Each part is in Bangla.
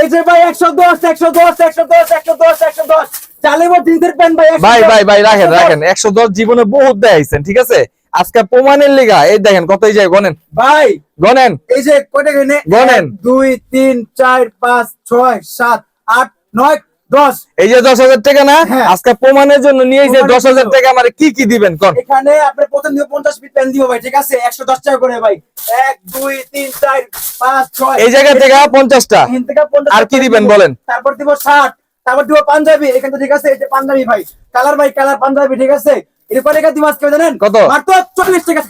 এই যে ভাই একশো দশ একশো দশ একশো দশ একশো দশ একশো দশ। চালিব জিন্সের প্যান্ট ভাই ভাই ভাই ভাই রাখেন রাখেন। একশো দশ জীবনে বহুত দেখাইছেন ঠিক আছে? আজকে প্রমাণের লিগা এই দেখেন কত এই যায় গনেন ভাই গনেন এই যে কয়টা দুই তিন চার পাঁচ ছয় সাত আট নয়। দশ এই যে দশ হাজার টাকা না হ্যাঁ। আজকে প্রমাণের জন্য নিয়ে দশ হাজার টাকা আমার কি কি দিবেন কোন? এখানে আপনি প্রথম দিব পঞ্চাশ পিস পেন দিব ভাই ঠিক আছে? একশো দশ টাকা করে ভাই। এক দুই তিন চার পাঁচ ছয়। এই জায়গা থেকে পঞ্চাশটা। এখান থেকে 50 আর কি দিবেন বলেন? তারপর দিব ষাট। তারপর দিব পাঞ্জাবি। এখান ঠিক আছে এই যে পাঞ্জাবি ভাই। কালার ভাই কালার পাঞ্জাবি ঠিক আছে? এরপর এখানে দিব আজকে জানেন? কত? মাত্র চল্লিশ টাকা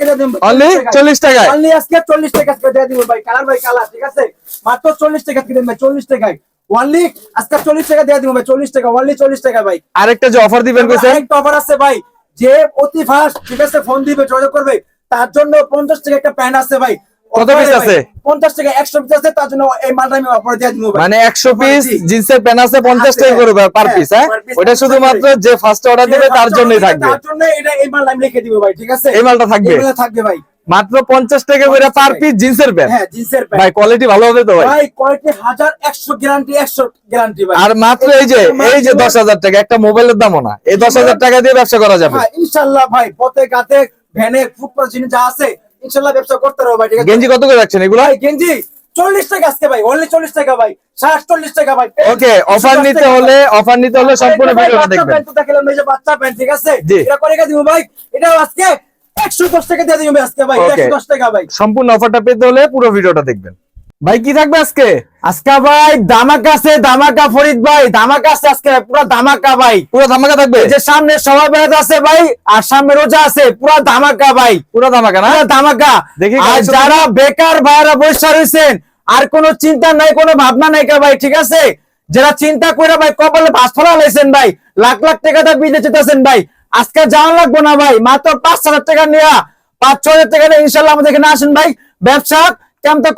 চল্লিশ অনলি আজকে চল্লিশ টাকা দিয়ে দিব ভাই। কালার ভাই কালার ঠিক আছে? মাত্র চল্লিশ টাকা দিন ভাই চল্লিশ টাকায়। অনলি আজকে চল্লিশ টাকা দিয়ে দিব ভাই চল্লিশ টাকা অনলি চল্লিশ টাকা ভাই। আরেকটা যে অফার দিবেন কইছেন? আরেকটা অফার আছে ভাই যে অতি ফাস্ট ঠিক আছে ফোন দিবে যোগাযোগ করবে তার জন্য পঞ্চাশ টাকা একটা প্যান্ট আছে ভাই। কত piece আছে? পঞ্চাশ টাকা একশো পিস আছে তার জন্য এই মালটা আমি অফার দিয়ে দিব মানে একশো পিস জিন্সের প্যান্ট আছে পঞ্চাশ আছে, টাকা করে পার হ্যাঁ, পিস হ্যাঁ? ওটা শুধুমাত্র যে ফার্স্ট অর্ডার দিবে তার জন্যই থাকবে। তার জন্য এটা এই মালটা আমি লিখে দিব ভাই ঠিক আছে? এই মালটা থাকবে? এই মালটা থাকবে ভাই। মাত্র পঞ্চাশ টাকা করে পার পিস জিন্সের প্যান্ট হ্যাঁ জিন্সের প্যান্ট ভাই কোয়ালিটি ভালো হবে তো ভাই? ভাই কোয়ালিটি হাজার একশো গ্যারান্টি একশো গ্যারান্টি ভাই। আর মাত্র এই যে এই যে দশ হাজার টাকা একটা মোবাইলের দামও না। এই দশ হাজার টাকা দিয়ে ব্যবসা করা যাবে। ইনশাল্লাহ ভাই পথে গাতে ভ্যানে ফুটপাথ জিনিস যা আছে ইনশাল্লাহ ব্যবসা করতে পারব ভাই গেঞ্জি কত করে রাখছেন এগুলো? গেঞ্জি চল্লিশ টাকা আজকে ভাই অনলি চল্লিশ টাকা ভাই ষাট চল্লিশ টাকা ভাই ওকে অফার নিতে হলে অফার নিতে হলে সম্পূর্ণ ভিডিওটা দেখবেন। দেখবেন এই যে বাচ্চা প্যান্ট ঠিক আছে। এটা করে দিব ভাই এটা আজকে টাকা দিয়ে আজকে ভাই টাকা ভাই। সম্পূর্ণ অফারটা পেতে হলে পুরো ভিডিওটা দেখবেন। ভাই কি থাকবে আজকে? আজকে ভাই দামাকা আছে দামাকা ফরিদ ভাই দামাকা আছে আজকে পুরো দামাকা ভাই। পুরো ধামাকা থাকবে? যে সামনে সবাই বেড়াতে আছে ভাই আর সামনে রোজা আছে পুরো দামাকা ভাই। পুরো ধামাকা না? দামাকা আর যারা বেকার ভাইরা বসে রয়েছেন আর কোনো চিন্তা নাই কোনো ভাবনা নাই কা ভাই ঠিক আছে? যারা চিন্তা করে ভাই কপালে বাস ফলা লাইছেন ভাই লাখ লাখ টাকা বিদেশে যেতেছেন ভাই আজকে যাওয়া লাগবো না ভাই মাত্র পাঁচ হাজার টাকা নেওয়া পাঁচ ছ হাজার টাকা নিয়ে ইনশাল্লাহ আমাদের এখানে আসেন ভাই। ব্যবসা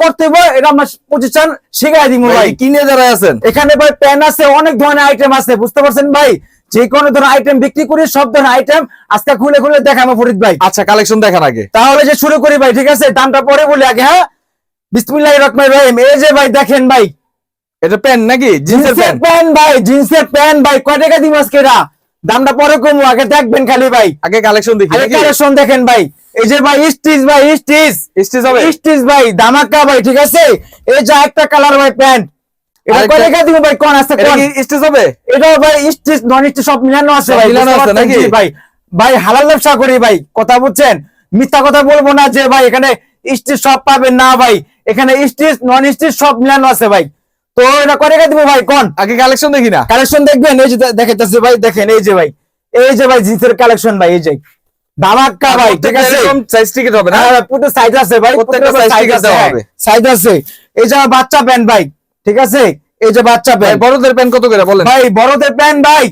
করতে হবে এটা আমার প্রতিষ্ঠান শিখাই দিব ভাই ভাই। কি নিয়ে যারা আছেন? এখানে ভাই প্যান আছে অনেক ধরনের আইটেম আছে বুঝতে পারছেন ভাই? যে কোনো ধরনের আইটেম বিক্রি করি সব ধরনের আইটেম আজকে খুলে খুলে দেখাবো ফরিদ ভাই। আচ্ছা কালেকশন দেখার আগে। তাহলে যে শুরু করি ভাই ঠিক আছে? দামটা পরে বলি আগে হ্যাঁ? বিসমিল্লাহ রহিম। এই যে ভাই দেখেন ভাই। এটা প্যান্ট নাকি? জিন্সের প্যান্ট ভাই জিন্সের প্যান্ট ভাই। কয় টাকা দিব আজকে এটা? দামটা পরে কমবো আগে দেখবেন খালি ভাই। আগে কালেকশন দেখি আগে কালেকশন দেখেন ভাই। এই যে ভাই স্টিচ ভাই স্টিচ। স্টিচ হবে? স্টিচ ভাই দামাকা ভাই ঠিক আছে? এই যে একটা কালার ভাই প্যান্ট। এটা কয় টাকা দিব ভাই? কোন আছে কোন? স্টিচ হবে? এটা ভাই স্টিচ নন স্টিচ সব মিলানো আছে ভাই মিলানো আছে নাকি? ভাই। ভাই হালাল ব্যবসা করি ভাই কথা বুঝছেন? মিথ্যা কথা বলব না যে ভাই এখানে স্টিচ সব পাবেন না ভাই। এখানে স্টিচ নন স্টিচ সব মিলানো আছে ভাই। তো এটা দিব ভাই? কোন? আগে কালেকশন দেখি না। কালেকশন দেখবেন? এই যে দেখাইতেছে ভাই দেখেন এই যে ভাই। এই যে ভাই জিন্সের কালেকশন ভাই এই যে। ধামাক্কা ভাই ঠিক আছে? সাইজ টিকেট হবে না? হ্যাঁ, প্রত্যেক সাইজ আছে ভাই প্রত্যেকটা সাইজ টিকেট দেওয়া হ্যাঁ, হবে। সাইজ আছে। এই যে বাচ্চা প্যান্ট ভাই ঠিক আছে? এই যে বাচ্চা ভাই প্যান্ট। বড়দের প্যান্ট কত করে বলেন? ভাই বড়দের প্যান্ট ভাই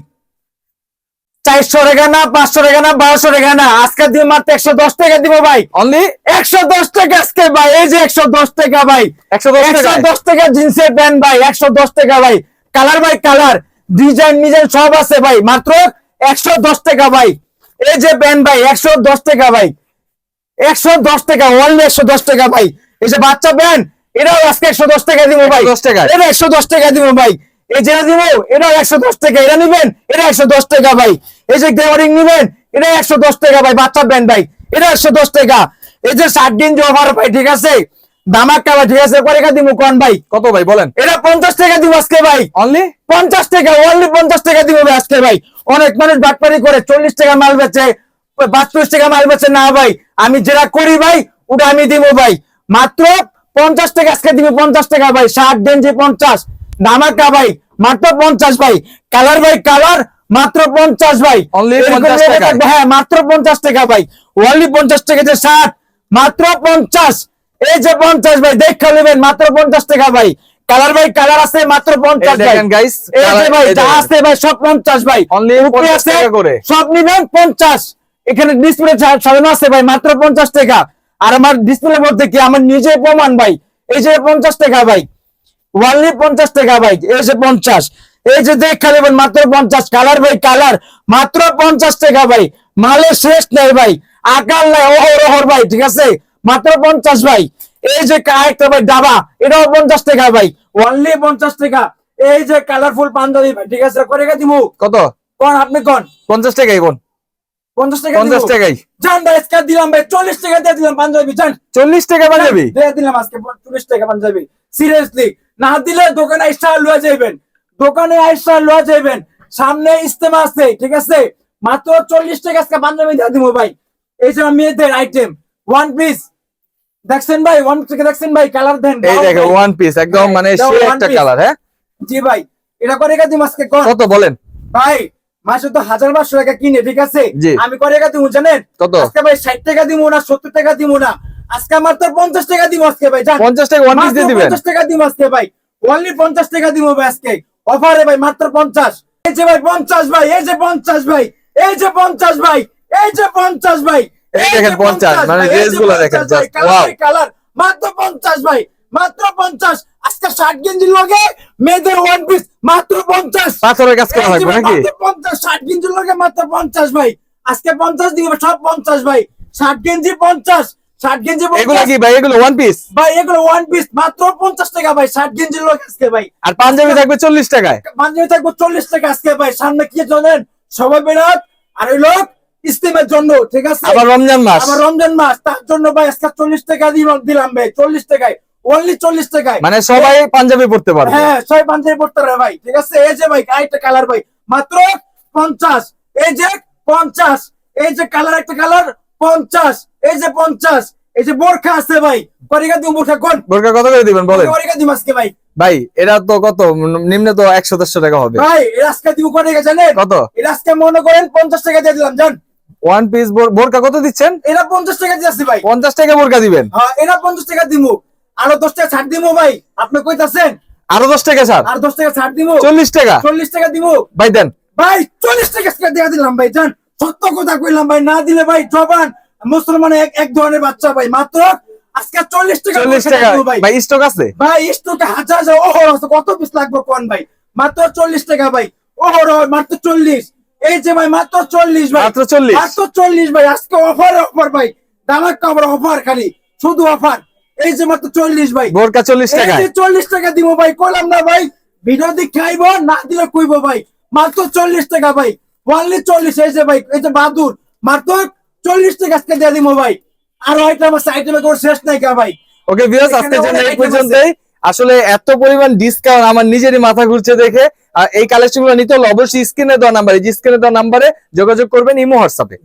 চারশো টাকা না পাঁচশো টাকা না বারোশো টাকা না আজকে দিয়ে মাত্র একশো দশ টাকা দিব ভাই অনলি একশো দশ টাকা আজকে ভাই এই যে একশো দশ টাকা ভাই একশো দশ টাকা দশ টাকা জিন্সের প্যান্ট ভাই একশো দশ টাকা ভাই কালার ভাই কালার ডিজাইন ডিজাইন সব আছে ভাই মাত্র একশো দশ টাকা ভাই এই যে প্যান্ট ভাই একশো দশ টাকা ভাই একশো দশ টাকা অনলি একশো দশ টাকা ভাই এই যে বাচ্চা প্যান্ট এটাও আজকে একশো দশ টাকা দিব ভাই 110 টাকায়? এটা একশো দশ টাকা দিব ভাই এই যেটা দিব এটাও একশো দশ টাকা এটা নিবেন? এটা একশো দশ টাকা ভাই। এই যে গ্রেমারিং নিবেন এটা একশো দশ টাকা ভাই বাচ্চা প্যান্ট ভাই এটা একশো দশ টাকা। এই যে ষাট দিন যে অফার ভাই ঠিক আছে? দামাক্কা ভাই ঠিক আছে? করে দিব কোন ভাই? কত ভাই বলেন। এটা পঞ্চাশ টাকা দিব আজকে ভাই। অনলি পঞ্চাশ টাকা অনলি পঞ্চাশ টাকা দিব ভাই আজকে ভাই। অনেক মানুষ বাটপারি করে চল্লিশ টাকা মাল বেচে পাঁচচল্লিশ টাকা মাল বেচে না ভাই আমি যেটা করি ভাই ওটা আমি দিব ভাই। মাত্র পঞ্চাশ টাকা আজকে দিব পঞ্চাশ টাকা ভাই ষাট গেঞ্জি পঞ্চাশ ধামাকা ভাই মাত্র পঞ্চাশ ভাই। কালার ভাই কালার মাত্র পঞ্চাশ ভাই। Only এরকম 50 রেটে টাকায়। থাকবে, হ্যাঁ মাত্র পঞ্চাশ টাকা ভাই। অনলি পঞ্চাশ টাকা যে ষাট মাত্র পঞ্চাশ। এই যে পঞ্চাশ ভাই দেখা নেবেন মাত্র পঞ্চাশ টাকা ভাই। কালার ভাই কালার আছে মাত্র পঞ্চাশ ভাই। যে আছে সব পঞ্চাশ ভাই। Only উপরে 50 আছে সব নিবেন পঞ্চাশ। এখানে ডিসপ্লে সাজানো আছে ভাই মাত্র পঞ্চাশ টাকা। আর আমার ডিসপ্লের মধ্যে কি? আমার নিজে প্রমাণ ভাই। এই যে পঞ্চাশ টাকা ভাই। ওয়ানলি পঞ্চাশ টাকা ভাই এই যে পঞ্চাশ। এই যে দেখা নেবেন মাত্র পঞ্চাশ। কালার ভাই কালার মাত্র পঞ্চাশ টাকা ভাই। মালের শেষ নেই ভাই। আকার নাই ওহর ওহর ভাই ঠিক আছে? মাত্র পঞ্চাশ ভাই। এই যে একটা ভাই ডাবা। এটাও পঞ্চাশ টাকা ভাই। অনলি পঞ্চাশ টাকা। এই যে কালারফুল পাঞ্জাবি ভাই ঠিক আছে? করে দিব কত? কোন আপনি কোন? পঞ্চাশ টাকাই বোন। পঞ্চাশ টাকা পঞ্চাশ? টাকাই। জান ভাই আজকে দিলাম ভাই চল্লিশ টাকা দিয়ে দিলাম পাঞ্জাবি জান। চল্লিশ টাকা পাঞ্জাবি? দিয়ে দিলাম আজকে চল্লিশ টাকা পাঞ্জাবি। সিরিয়াসলি না দিলে দোকানে আইসা লুয়া যাইবেন। দোকানে আইসা লুয়া যাইবেন। সামনে ইস্তেমা আছে ঠিক আছে? মাত্র চল্লিশ টাকা আজকে পাঞ্জাবি দিয়ে দিব ভাই। এই যে মেয়েদের আইটেম ওয়ান পিস দেখছেন ভাই? ওয়ান থেকে দেখছেন ভাই? কালার দেন এই দাও দেখো ওয়ান পিস একদম হ্যাঁ, মানে দাও সে one একটা কালার হ্যাঁ? জি ভাই এটা করে গা দিম আজকে? কর কত বলেন? ভাই মাসে তো হাজার পাঁচশো টাকা কিনে ঠিক আছে? আমি করে গা দিব জানেন? কত? আজকে ভাই ষাট টাকা দিব না সত্তর টাকা দিব না। আজকে আমার তো পঞ্চাশ টাকা দিব আজকে ভাই পঞ্চাশ টাকা ওয়ান পিস দিয়ে দিবেন। 50 টাকা দিব আজকে ভাই। অনলি পঞ্চাশ টাকা দিব ভাই আজকে। অফারে ভাই মাত্র পঞ্চাশ। এই যে ভাই পঞ্চাশ ভাই এই যে পঞ্চাশ ভাই এই যে পঞ্চাশ ভাই এই যে পঞ্চাশ ভাই এই দেখেন 50 মানে দেখেন, কালার মাত্র পঞ্চাশ ভাই মাত্র পঞ্চাশ। আজকে ষাট গেঞ্জির লগে মেয়েদের ওয়ান পিস মাত্র পঞ্চাশ। পাথরের কাজ করা লাগবে নাকি? পঞ্চাশ ষাট গেঞ্জির লগে মাত্র পঞ্চাশ ভাই। আজকে পঞ্চাশ দিব সব পঞ্চাশ ভাই। ষাট গেঞ্জি পঞ্চাশ ষাট গেঞ্জি এগুলো কি ভাই? এগুলো ওয়ান পিস ভাই এগুলো ওয়ান পিস মাত্র পঞ্চাশ টাকা ভাই ষাট গেঞ্জির লোক আজকে ভাই। আর পাঞ্জাবি থাকবে চল্লিশ টাকায়? পাঞ্জাবি থাকব চল্লিশ টাকা আজকে ভাই। সামনে কি জানেন? সবাই বেরোত আর ওই লোক ইস্তিমের জন্য ঠিক আছে? আবার রমজান মাস। আবার রমজান মাস তার জন্য ভাই আজকে চল্লিশ টাকা দিলাম দিলাম ভাই চল্লিশ টাকায়। অনলি চল্লিশ টাকায়। মানে সবাই পাঞ্জাবি পড়তে পারবে। হ্যাঁ সবাই পাঞ্জাবি পড়তে পারে ভাই ঠিক আছে? এই যে ভাই আরেকটা কালার ভাই। মাত্র পঞ্চাশ। এই যে পঞ্চাশ। এই যে কালার একটা কালার পঞ্চাশ এই যে পঞ্চাশ এই যে বোরখা আছে ভাই করিকা দিব বোরখা কোন? কত করে দিবেন বলেন? করিকা দিব আজকে ভাই। ভাই এটা তো কত? নিম্নে তো একশো দেড়শো টাকা হবে। ভাই আজকে দিব করিকা জানেন? কত? আজকে মনে করেন পঞ্চাশ টাকা দিয়ে দিলাম জান। ওয়ান পিস বোরকা কত দিচ্ছেন? এরা পঞ্চাশ টাকা দিয়ে আসছে ভাই। পঞ্চাশ টাকা বোরকা দিবেন। হ্যাঁ এরা পঞ্চাশ টাকা দিমু আরও দশ টাকা ছাড় দিমু ভাই। আপনি কইতাছেন? আরও দশ টাকা স্যার আর দশ টাকা ছাড় দিমু চল্লিশ টাকা। চল্লিশ টাকা দিমু ভাই দেন। ভাই চল্লিশ টাকা দিয়ে দিলাম ভাই জান। সত্য কথা কইলাম ভাই না দিলে ভাই জবান মুসলমান এক এক ধরনের বাচ্চা ভাই। মাত্র আজকে চল্লিশ টাকা চল্লিশ টাকা। ভাই। ভাই স্টক আছে? ভাই স্টোকে হাজার হাজার ওহো কত পিস লাগবে কোন ভাই? মাত্র চল্লিশ টাকা ভাই। ওহো মাত্র চল্লিশ। এই যে ভাই মাত্র চল্লিশ ভাই। মাত্র চল্লিশ। মাত্র চল্লিশ ভাই। আজকে অফার অফার ভাই। দামাক কাপড় অফার খালি। শুধু অফার এই যে মাত্র চল্লিশ ভাই। বোরকা চল্লিশ টাকা চল্লিশ টাকা দিব ভাই। কইলাম না ভাই ভিডিও দিয়ে খাইব না দিলে কইব ভাই। মাত্র চল্লিশ টাকা ভাই। অনলি চল্লিশ হয়েছে ভাই এই যে মাত্র চল্লিশ টাকা আজকে দিয়ে দিব ভাই। আর হয়তো আমার সাইডে তোর শেষ নাই কা ভাই। ওকে ভিউয়ার্স আজকের জন্য এই পর্যন্তই। আসলে এত পরিমাণ ডিসকাউন্ট আমার নিজেরই মাথা ঘুরছে দেখে। আর এই কালেকশনগুলো নিতে হলে অবশ্যই স্ক্রিনে দেওয়া নাম্বারে স্ক্রিনে দেওয়া নাম্বারে যোগাযোগ করবেন ইমো হোয়াটসঅ্যাপে।